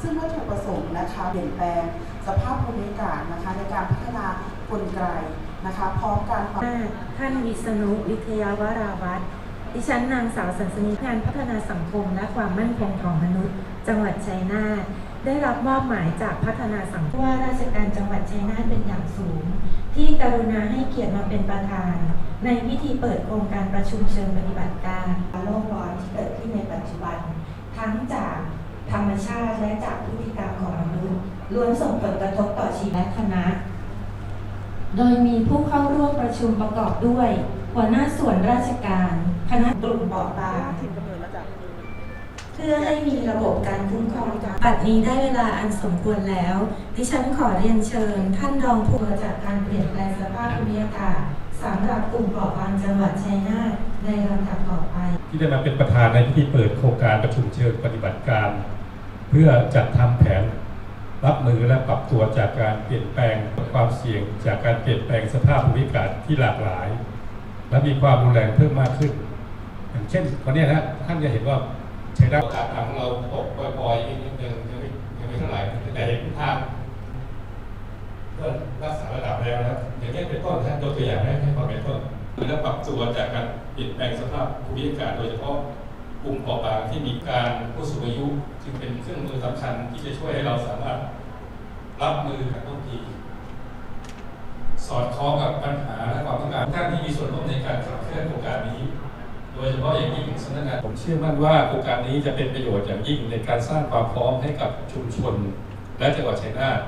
ซึ่งวัตถุประสงค์นะคะเปลี่ยนแปลงสภาพภูมิอากาศนะคะในการพัฒนากลไกนะคะพร้อมการปรับท่านวิษณุวิทยาวราวัฒน์ดิฉันนางสาวสันสนีงานพัฒนาสังคมและความมั่นคงของมนุษย์ จังหวัดชัยนาทได้รับมอบหมายจากพัฒนาสังคมว่าราชการจังหวัดชัยนาทเป็นอย่างสูง ที่กรุณาให้เกียรติมาเป็นประธาน ในพิธีเปิดโครงการประชุมเชิงปฏิบัติการโลกร้อนที่เกิดขึ้นในปัจจุบัน ทั้งจาก และจากพฤติกรรมของมนุษย์ล้วนส่งผลกระทบต่อชีวิตและคณะ โดยมีผู้เข้าร่วมประชุมประกอบด้วย หัวหน้าส่วนราชการ คณะกลุ่มเปราะบางเพื่อให้มีระบบการคุ้มครองบัดนี้ได้เวลาอันสมควรแล้ว ดิฉันขอเรียนเชิญ ท่านรองผู้ว่าจากการเปลี่ยนแปลงสภาพภูมิอากาศสำหรับกลุ่มเปราะบางจังหวัดชัยนาทในลำดับต่อไป ที่ได้มาเป็นประธานในพิธีเปิดโครงการประชุมเชิงปฏิบัติการ เพื่อจัดทำแผนรับมือและปรับตัวจากการเปลี่ยนแปลงความเสี่ยง จากการเปลี่ยนแปลงสภาพภูมิอากาศที่หลากหลาย และมีความรุนแรงเพิ่มมากขึ้น อย่างเช่นวันนี้นะท่านจะเห็นว่าใช้ได้โอกาสของเราตกปล่อยๆยังยังยังไม่ยังไม่เท่าไหร่แต่เห็นภาพก็รักษาระดับแล้วนะอย่างนี้เป็นต้นท่านยกตัวอย่างให้ให้ความเป็นต้นและปรับตัวจากการเปลี่ยนแปลงสภาพภูมิอากาศโดยเฉพาะ กลุ่มเปราะบางที่มีการผู้สูงอายุจึงเป็นเครื่องมือสำคัญที่จะช่วยให้เราสามารถรับมือกับทุกทีสอดคล้องกับปัญหาและความต้องการท่านที่มีส่วนร่วมในการขับเคลื่อนโครงการนี้ โดยเฉพาะอย่างยิ่งสำนักงานผมเชื่อมั่นว่าโครงการนี้จะเป็นประโยชน์อย่างยิ่งในการสร้างความพร้อมให้กับชุมชน และจังหวัดชัยนาท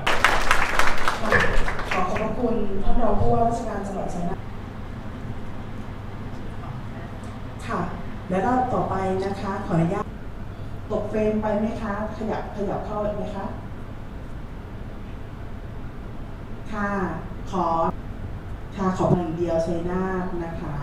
ขอขอบพระคุณท่านรองผู้ว่าราชการจังหวัดชัยนาทค่ะ แล้วก็ต่อไปนะคะขออนุญาตตกเฟรมไปไหมคะ ขยับขยับเข้าไหมคะค่ะขอค่ะขอเพียงเดียวชัยนาทนะคะ